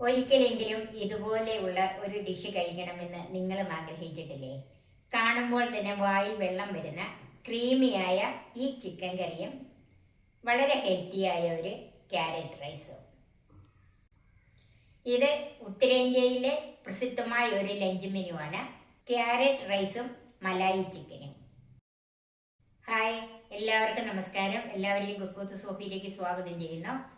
ഒരിക്കലെങ്കിലും ഇതുപോലെയുള്ള ഒരു ഡിഷ് കഴിക്കണമെന്ന് നിങ്ങളും ആഗ്രഹിച്ചിട്ടില്ലേ? കാണുമ്പോൾ തന്നെ വായിൽ വെള്ളം വരുന്ന ക്രീമിയായ ഈ ചിക്കൻ കറിയും വളരെ ഹെൽത്തിയായ ഒരു ക്യാരറ്റ് റൈസും ഇത് ഉത്തരേന്ത്യയിലെ പ്രസിദ്ധമായ ഒരു ലഞ്ച് മെനുവാണ് ക്യാരറ്റ് റൈസും മലായി ചിക്കനും ഹായ് എല്ലാവർക്കും നമസ്കാരം. എല്ലാവരെയും കുക്കൂത്ത് സോഫിയിലേക്ക് സ്വാഗതം ചെയ്യുന്നു.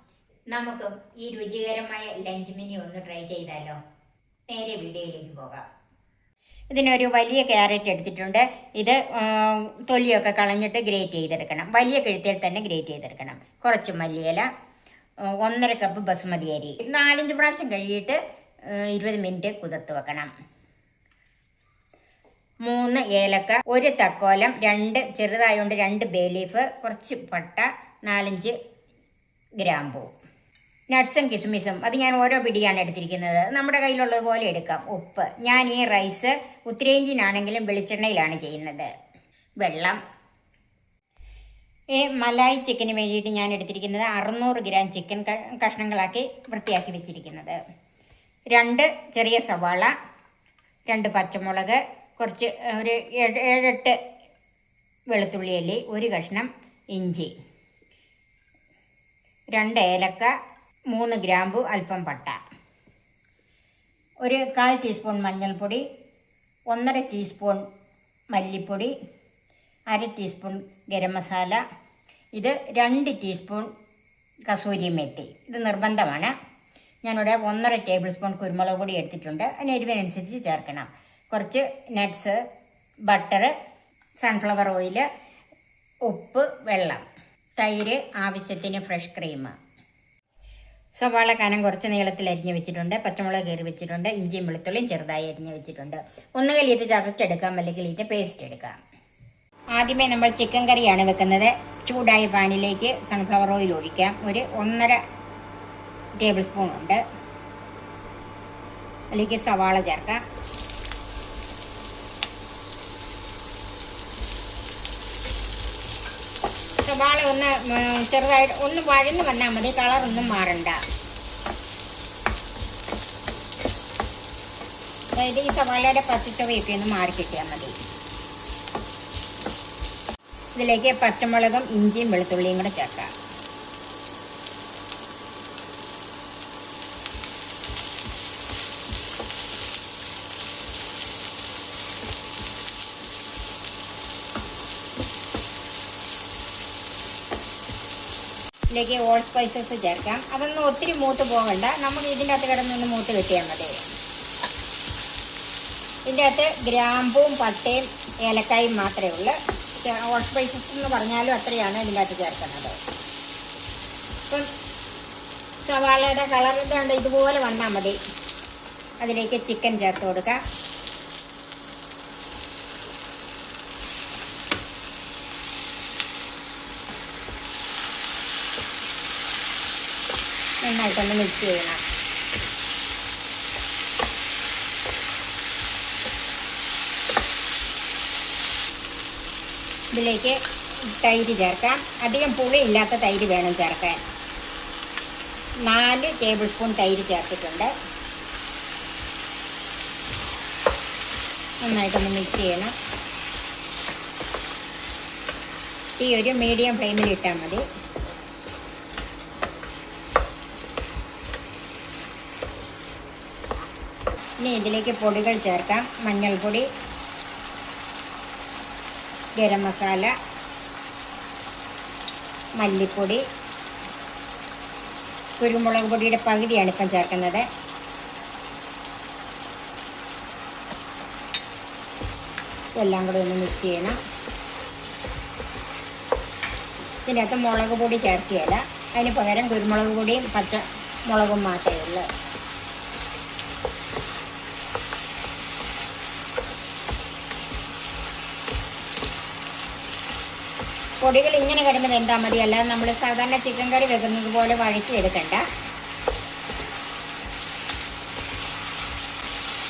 നമുക്ക് ഈ രുചികരമായ ലഞ്ച് മിനി ഒന്ന് ട്രൈ ചെയ്താലോ? നേരെ വീഡിയോയിലേക്ക് പോകാം. ഇതിനൊരു വലിയ ക്യാരറ്റ് എടുത്തിട്ടുണ്ട്. ഇത് തൊലിയൊക്കെ കളഞ്ഞിട്ട് ഗ്രേറ്റ് ചെയ്തെടുക്കണം. വലിയ കിഴുത്തിൽ തന്നെ ഗ്രേറ്റ് ചെയ്തെടുക്കണം. കുറച്ച് മല്ലിയില ഒന്നര കപ്പ് ബസുമതി അരി. നാലഞ്ച് പ്രാവശ്യം കഴുകിയിട്ട് ഇരുപത് മിനിറ്റ് കുതിർത്ത് വെക്കണം. മൂന്ന് ഏലക്ക ഒരു തക്കോലം രണ്ട് ചെറുതായതുകൊണ്ട് രണ്ട് ബേ ലീഫ് കുറച്ച് പട്ട നാലഞ്ച് ഗ്രാമ്പൂ. നട്ട്സും കിസ്മിസും. അത് ഞാൻ ഓരോ പിടിയാണ് എടുത്തിരിക്കുന്നത്. നമ്മുടെ കയ്യിലുള്ളത് പോലെ എടുക്കാം. ഉപ്പ്. ഞാൻ ഈ റൈസ് ഉത്തരേന്ത്യനാണെങ്കിലും വെളിച്ചെണ്ണയിലാണ് ചെയ്യുന്നത്. വെള്ളം. മലായി ചിക്കന് വേണ്ടിയിട്ട് ഞാൻ എടുത്തിരിക്കുന്നത് അറുന്നൂറ് ഗ്രാം ചിക്കൻ കഷ്ണങ്ങളാക്കി വൃത്തിയാക്കി വെച്ചിരിക്കുന്നത്. രണ്ട് ചെറിയ സവാള രണ്ട് പച്ചമുളക് കുറച്ച് ഒരു ഏഴ് ഏഴെട്ട് വെളുത്തുള്ളി അല്ലി ഒരു കഷ്ണം ഇഞ്ചി രണ്ട് ഏലക്ക മൂന്ന് ഗ്രാമ്പു അല്പം പട്ട. ഒരു കാൽ ടീസ്പൂൺ മഞ്ഞൾപ്പൊടി ഒന്നര ടീസ്പൂൺ മല്ലിപ്പൊടി അര ടീസ്പൂൺ ഗരം മസാല ഇത് രണ്ട് ടീസ്പൂൺ കസൂരി മെത്തി. ഇത് നിർബന്ധമാണ്. ഞാനിവിടെ ഒന്നര ടേബിൾ സ്പൂൺ കുരുമുളക് പൊടി എടുത്തിട്ടുണ്ട്. അതിന് എരിവിനനുസരിച്ച് ചേർക്കണം. കുറച്ച് നട്ട്സ് ബട്ടർ സൺഫ്ലവർ ഓയിൽ ഉപ്പ് വെള്ളം തൈര് ആവശ്യത്തിന് ഫ്രഷ് ക്രീം. സവാള കനം കുറച്ച് നീളത്തിൽ അരിഞ്ഞു വെച്ചിട്ടുണ്ട് പച്ചമുളക് കയറി വെച്ചിട്ടുണ്ട് ഇഞ്ചിയും വെളുത്തുള്ളിയും ചെറുതായി അരിഞ്ഞു വെച്ചിട്ടുണ്ട്. ഒന്നുകിൽ ഇത് ചതച്ചെടുക്കാം അല്ലെങ്കിൽ ഇതിന്റെ പേസ്റ്റ് എടുക്കാം. ആദ്യമേ നമ്മൾ ചിക്കൻ കറിയാണ് വെക്കുന്നത്. ചൂടായ പാനിലേക്ക് സൺഫ്ലവർ ഓയിൽ ഒഴിക്കാം. ഒരു ഒന്നര ടേബിൾ സ്പൂൺ ഉണ്ട്. അതിലേക്ക് സവാള ചേർക്കാം. സവാള ഒന്ന് ചെറുതായിട്ട് ഒന്ന് വഴന്ന് വന്നാൽ മതി. കളറൊന്നും മാറണ്ട. അതായത് ഈ സവാളയുടെ പച്ചച്ചുവയൊക്കെ ഒന്ന് മാറി കിട്ടിയാൽ മതി. ഇതിലേക്ക് പച്ചമുളകും ഇഞ്ചിയും വെളുത്തുള്ളിയും കൂടെ ചേർക്കാം. ഇതിലേക്ക് ഓൾ സ്പൈസസ് ചേർക്കാം. അതൊന്നും ഒത്തിരി മൂത്ത് പോകണ്ട. നമുക്ക് ഇതിന്റെ അകത്ത് കിടന്നൊന്ന് മൂത്ത് കിട്ടിയാൽ മതി. ഇതിന്റെ അകത്ത് ഗ്രാമ്പും പട്ടയും ഏലക്കായും മാത്രമേ ഉള്ളൂ. ഓൾ സ്പൈസസ് എന്ന് പറഞ്ഞാലും അത്രയാണ് ഇതിന്റെ അകത്ത് ചേർക്കുന്നത്. ഇപ്പം സവാളയുടെ കളർ ഇതുകൊണ്ട് ഇതുപോലെ വന്നാൽ മതി. അതിലേക്ക് ചിക്കൻ ചേർത്ത് കൊടുക്കാം. നന്നായിട്ടൊന്ന് മിക്സ് ചെയ്യണം. ഇതിലേക്ക് തൈര് ചേർക്കാം. അധികം പുളിയില്ലാത്ത തൈര് വേണം ചേർക്കാൻ. നാല് ടേബിൾ സ്പൂൺ തൈര് ചേർത്തിട്ടുണ്ട്. നന്നായിട്ടൊന്ന് മിക്സ് ചെയ്യണം. ഈ ഒരു മീഡിയം ഫ്ലെയിമിൽ ഇട്ടാൽ മതി. ഇനി ഇതിലേക്ക് പൊടികൾ ചേർക്കാം. മഞ്ഞൾപ്പൊടി ഗരം മസാല മല്ലിപ്പൊടി കുരുമുളക് പൊടിയുടെ പകുതിയാണ് ഇപ്പം ചേർക്കുന്നത്. എല്ലാം കൂടെ ഒന്ന് മിക്സ് ചെയ്യണം. ഇതിനകത്ത് മുളക് പൊടി ചേർക്കുകയില്ല. അതിന് പകരം കുരുമുളക് പൊടിയും പച്ച മുളകും മാത്രമേ ഉള്ളൂ. പൊടികൾ ഇങ്ങനെ കിടന്ന് വെന്താൽ മതി? അല്ലാതെ നമ്മൾ സാധാരണ ചിക്കൻ കറി വെക്കുന്നത് പോലെ വഴറ്റി എടുക്കണ്ട.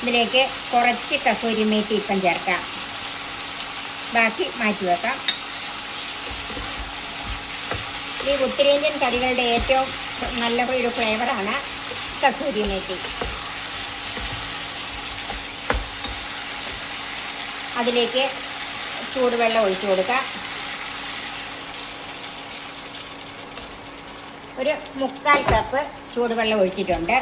ഇതിലേക്ക് കുറച്ച് കസൂരി മേത്തി ഇപ്പം ചേർക്കാം. ബാക്കി മാറ്റി വെക്കാം. ഈ ഉത്തരേന്ത്യൻ കറികളുടെ ഏറ്റവും നല്ല ഒരു ഫ്ലേവറാണ് കസൂരി മേത്തി. അതിലേക്ക് ചൂടുവെള്ളം ഒഴിച്ചു കൊടുക്കാം. ഒരു മുക്കാൽ കപ്പ് ചൂടുവെള്ളം ഒഴിച്ചിട്ടുണ്ട്.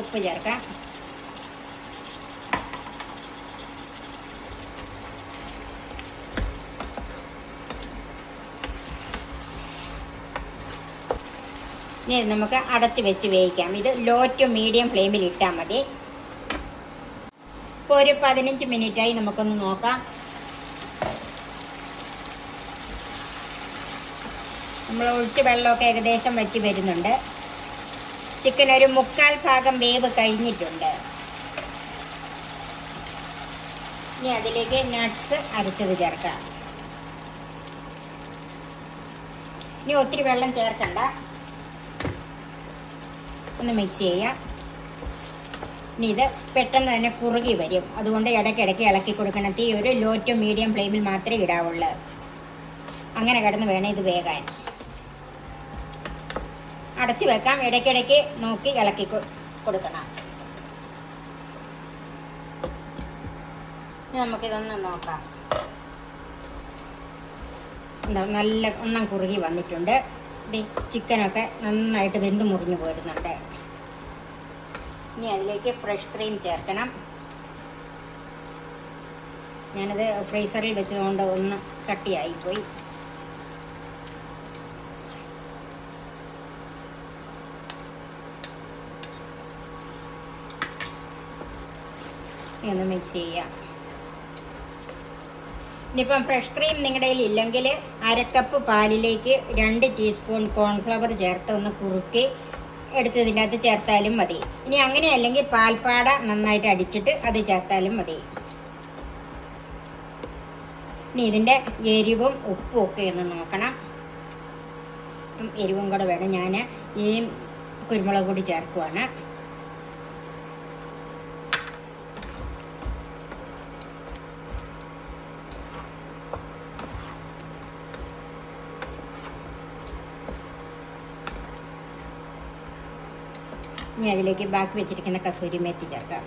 ഉപ്പ് ചേർക്കാം. ഇനി നമുക്ക് അടച്ച് വെച്ച് വേവിക്കാം. ഇത് ലോ ടു മീഡിയം ഫ്ലെയിമിൽ ഇട്ടാൽ മതി. ഇപ്പോൾ ഒരു പതിനഞ്ച് മിനിറ്റായി നമുക്കൊന്ന് നോക്കാം. നമ്മൾ ഒഴിച്ച് വെള്ളമൊക്കെ ഏകദേശം വറ്റി വരുന്നുണ്ട്. ചിക്കൻ ഒരു മുക്കാൽ ഭാഗം വേവ് കഴിഞ്ഞിട്ടുണ്ട്. ഇനി അതിലേക്ക് നട്ട്സ് അരച്ചത് ചേർക്കാം. ഇനി ഒത്തിരി വെള്ളം ചേർക്കണ്ട. ഒന്ന് മിക്സ് ചെയ്യാം. ഇനി ഇത് പെട്ടെന്ന് തന്നെ കുറുകി വരും. അതുകൊണ്ട് ഇടയ്ക്കിടയ്ക്ക് ഇളക്കി കൊടുക്കണം. തീ ഒരു ലോ ടു മീഡിയം ഫ്ലെയിമിൽ മാത്രമേ ഇടാവുള്ളൂ. അങ്ങനെ കിടന്ന് വേണം ഇത് വേകാൻ. അടച്ചു വെക്കാം. ഇടയ്ക്കിടയ്ക്ക് നോക്കി ഇളക്കി കൊടുക്കണം. നമുക്കിതൊന്ന് നോക്കാം? നല്ല ഒന്നും കുറുകി വന്നിട്ടുണ്ട്. ചിക്കനൊക്കെ നന്നായിട്ട് വെന്ത് മുറിഞ്ഞു പോരുന്നുണ്ട്. ഇനി അതിലേക്ക് ഫ്രഷ് ക്രീം ചേർക്കണം. ഞാനത് ഫ്രീസറിൽ വെച്ചതുകൊണ്ട് ഒന്ന് കട്ടിയായിപ്പോയി. ഇനി മിക്സ് ചെയ്യാം ഇനിയിപ്പം ഫ്രഷ് ക്രീം നിങ്ങളുടെ കയ്യിൽ ഇല്ലെങ്കിൽ അരക്കപ്പ് പാലിലേക്ക് രണ്ട് ടീസ്പൂൺ കോൺഫ്ലവർ ചേർത്ത് ഒന്ന് കുറുക്കി എടുത്ത് ഇതിനകത്ത് ചേർത്താലും മതി. ഇനി അങ്ങനെ അല്ലെങ്കിൽ പാൽപ്പാട നന്നായിട്ട് അടിച്ചിട്ട് അത് ചേർത്താലും മതി. ഇനി ഇതിന്റെ എരിവും ഉപ്പും ഒക്കെ ഒന്ന് നോക്കണം. എരിവും കൂടെ വേണം. ഞാൻ ഈ കുരുമുളക് പൊടി ചേർക്കുവാണ്. ഇനി അതിലേക്ക് ബാക്കി വെച്ചിരിക്കുന്ന കസൂരി മേത്തി ചേർക്കാം.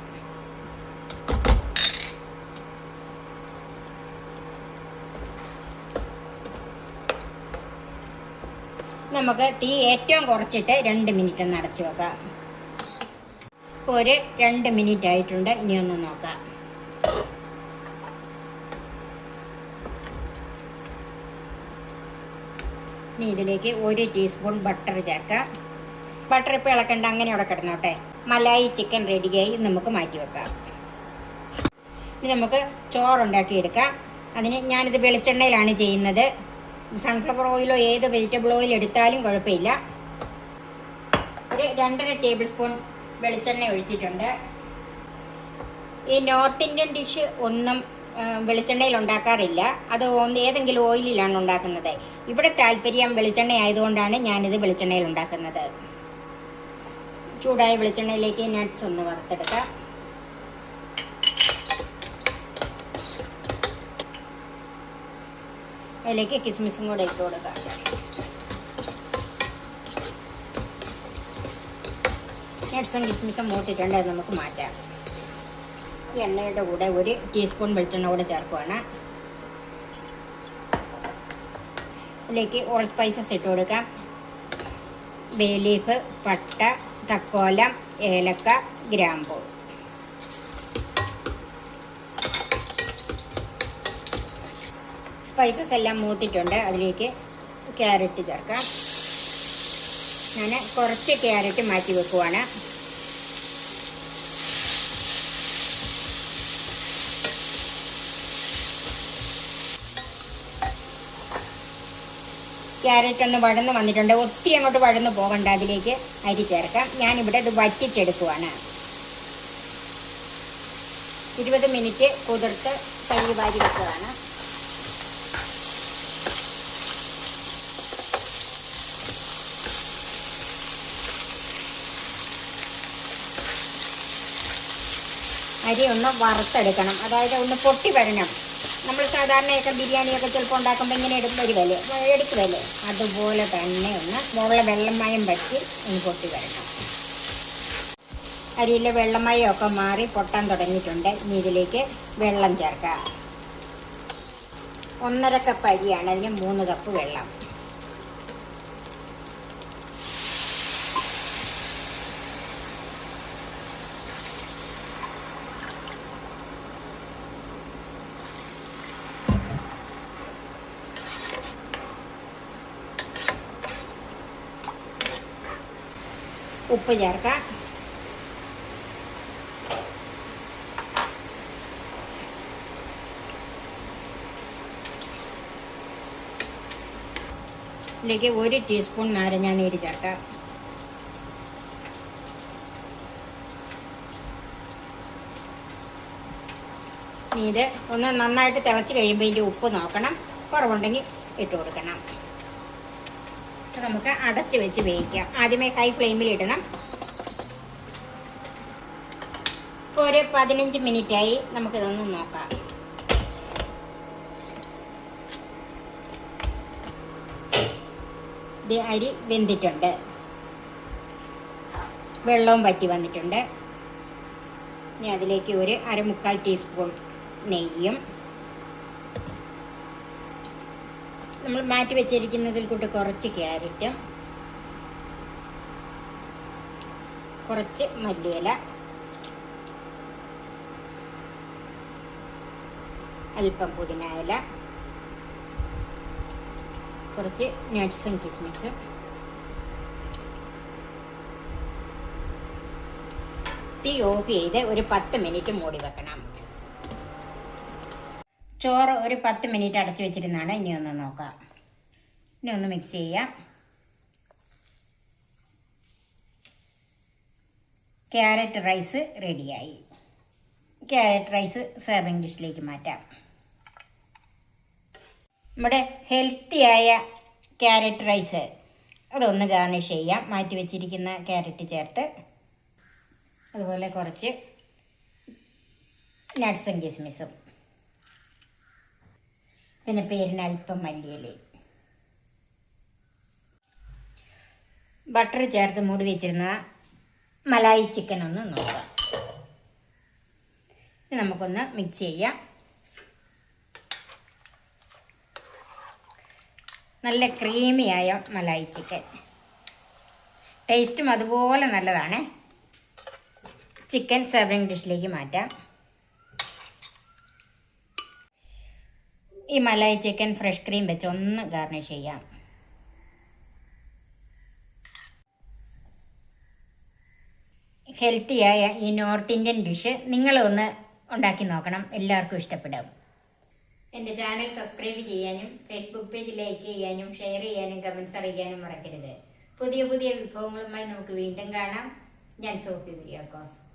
നമുക്ക് തീ ഏറ്റവും കുറച്ചിട്ട് രണ്ട് മിനിറ്റ് ഒന്ന് അടച്ചു വെക്കാം. ഇപ്പോൾ ഒരു രണ്ട് മിനിറ്റ് ആയിട്ടുണ്ട്. ഇനി ഒന്ന് നോക്കാം. ഇനി ഇതിലേക്ക് ഒരു ടീസ്പൂൺ ബട്ടർ ചേർക്കാം. ബട്ടർ ഇപ്പോൾ ഇളക്കണ്ട അങ്ങനെ അവിടെ കിടന്നോട്ടെ. മലായി ചിക്കൻ റെഡിയായി നമുക്ക് മാറ്റി വെക്കാം. ഇനി നമുക്ക് ചോറുണ്ടാക്കിയെടുക്കാം അതിന് ഞാനിത് വെളിച്ചെണ്ണയിലാണ് ചെയ്യുന്നത്. സൺഫ്ലവർ ഓയിലോ ഏത് വെജിറ്റബിൾ ഓയിൽ എടുത്താലും കുഴപ്പമില്ല. ഒരു രണ്ടര ടേബിൾ സ്പൂൺ വെളിച്ചെണ്ണ ഒഴിച്ചിട്ടുണ്ട്. ഈ നോർത്ത് ഇന്ത്യൻ ഡിഷ് ഒന്നും വെളിച്ചെണ്ണയിൽ ഉണ്ടാക്കാറില്ല. അത് ഏതെങ്കിലും ഓയിലിലാണ് ഉണ്ടാക്കുന്നത്. ഇവിടെ താല്പര്യം വെളിച്ചെണ്ണ ആയതുകൊണ്ടാണ് ഞാനിത് വെളിച്ചെണ്ണയിൽ ഉണ്ടാക്കുന്നത്. ചൂടായ വെളിച്ചെണ്ണയിലേക്ക് നട്ട്സ് ഒന്ന് വറുത്തെടുക്കാം. അതിലേക്ക് കിസ്മിസും കൂടെ ഇട്ട് കൊടുക്കാം. നട്ട്സും കിസ്മിസും മൂട്ടിട്ടുണ്ട് നമുക്ക് മാറ്റാം. ഈ എണ്ണയുടെ കൂടെ ഒരു ടീസ്പൂൺ വെളിച്ചെണ്ണ കൂടെ ചേർക്കുവാണ്. അതിലേക്ക് ഓൾ സ്പൈസസ് ഇട്ട് കൊടുക്കാം. ബേ ലീഫ് പട്ട തക്കോലം ഏലക്ക ഗ്രാമ്പു. സ്പൈസസ് എല്ലാം മൂത്തിട്ടുണ്ട്. അതിലേക്ക് ക്യാരറ്റ് ചേർക്കാം. ഞാൻ കുറച്ച് ക്യാരറ്റ് മാറ്റി വെക്കുവാണ്. ക്യാരറ്റ് ഒന്ന് വഴന്ന് വന്നിട്ടുണ്ട്. ഒത്തിരി അങ്ങോട്ട് വഴന്ന് പോകണ്ട. അതിലേക്ക് അരി ചേർക്കാം. ഞാനിവിടെ ഇത് വറ്റിച്ചെടുക്കുവാണ്. ഇരുപത് മിനിറ്റ് കുതിർത്ത് തൈ വാരി വെക്കുകയാണ് അരി ഒന്ന് വറുത്തെടുക്കണം. അതായത് ഒന്ന് പൊട്ടി വരണം. നമ്മൾ സാധാരണയൊക്കെ ബിരിയാണിയൊക്കെ ചിലപ്പോൾ ഉണ്ടാക്കുമ്പോൾ ഇങ്ങനെ എടുത്ത് വരുമല്ലേ എടുക്കുമല്ലേ അതുപോലെ തന്നെ ഒന്ന് മുകളിൽ വെള്ളമയം പറ്റി ഒന്ന് പൊട്ടി വരണം. അരിയിലെ വെള്ളമയമൊക്കെ മാറി പൊട്ടാൻ തുടങ്ങിയിട്ടുണ്ട്. ഇനി ഇതിലേക്ക് വെള്ളം ചേർക്കാം. ഒന്നര കപ്പ് അരിയാണ്. അതിന് മൂന്ന് കപ്പ് വെള്ളം. ഉപ്പ് ചേർക്കാം ഇതിലേക്ക് ഒരു ടീസ്പൂൺ നാരങ്ങാനീര് ചേർക്കാം. നീര് ഒന്ന് നന്നായിട്ട് തിളച്ച് കഴിയുമ്പോൾ ഇതിന്റെ ഉപ്പ് നോക്കണം. കുറവുണ്ടെങ്കിൽ ഇട്ട് കൊടുക്കണം. നമുക്ക് അടച്ച് വെച്ച് വേവിക്കാം. ആദ്യമേ ഹൈ ഫ്ലെയിമിൽ ഇടണം. ഒരു പതിനഞ്ച് മിനിറ്റായി നമുക്കിതൊന്ന് നോക്കാം. ഇത് അരി വെന്തിട്ടുണ്ട്. വെള്ളവും വറ്റി വന്നിട്ടുണ്ട്. ഇനി അതിലേക്ക് ഒരു അരമുക്കാൽ ടീസ്പൂൺ നെയ്യും. നമ്മൾ മാറ്റി വെച്ചിരിക്കുന്നതിൽ കൂട്ട് കുറച്ച് ക്യാരറ്റും കുറച്ച് മല്ലിയില അല്പം പുതിന ഇല കുറച്ച് നട്ട്സും കിസ്മിസും തീ ഓഫ് ചെയ്ത് ഒരു പത്ത് മിനിറ്റ് മൂടി വെക്കണം. ചോറ് ഒരു പത്ത് മിനിറ്റ് അടച്ചു വെച്ചിരുന്നാണ്. ഇനി ഒന്ന് നോക്കാം. ഇനി ഒന്ന് മിക്സ് ചെയ്യാം. ക്യാരറ്റ് റൈസ് റെഡിയായി ക്യാരറ്റ് റൈസ് സെർവിങ് ഡിഷിലേക്ക് മാറ്റാം. നമ്മുടെ ഹെൽത്തിയായ ക്യാരറ്റ് റൈസ് അതൊന്ന് ഗാർണിഷ് ചെയ്യാം. മാറ്റി വെച്ചിരിക്കുന്ന ക്യാരറ്റ് ചേർത്ത്. അതുപോലെ കുറച്ച് നട്ട്സും കിസ്മിസും പിന്നെ പേരിന് അല്പം മല്ലിയില. ബട്ടർ ചേർത്ത് മൂടി വെച്ചിരുന്ന മലായി ചിക്കൻ ഒന്ന് നോക്കാം. നമുക്കൊന്ന് മിക്സ് ചെയ്യാം. നല്ല ക്രീമിയായ മലായി ചിക്കൻ. ടേസ്റ്റും അതുപോലെ നല്ലതാണ്. ചിക്കൻ സെർവിങ് ഡിഷിലേക്ക് മാറ്റാം. ഈ മലായി ചിക്കൻ ഫ്രഷ് ക്രീം വെച്ച് ഒന്ന് ഗാർണിഷ് ചെയ്യാം. ഹെൽത്തിയായ ഈ നോർത്ത് ഇന്ത്യൻ ഡിഷ് നിങ്ങളൊന്ന് ഉണ്ടാക്കി നോക്കണം. എല്ലാവർക്കും ഇഷ്ടപ്പെടും. എന്റെ ചാനൽ സബ്സ്ക്രൈബ് ചെയ്യാനും ഫേസ്ബുക്ക് പേജ് ലൈക്ക് ചെയ്യാനും ഷെയർ ചെയ്യാനും കമൻസ് അറിയിക്കാനും മറക്കരുത്. പുതിയ പുതിയ വിഭവങ്ങളുമായി നമുക്ക് വീണ്ടും കാണാം. ഞാൻ സോഫി കുര്യാക്കോസ്.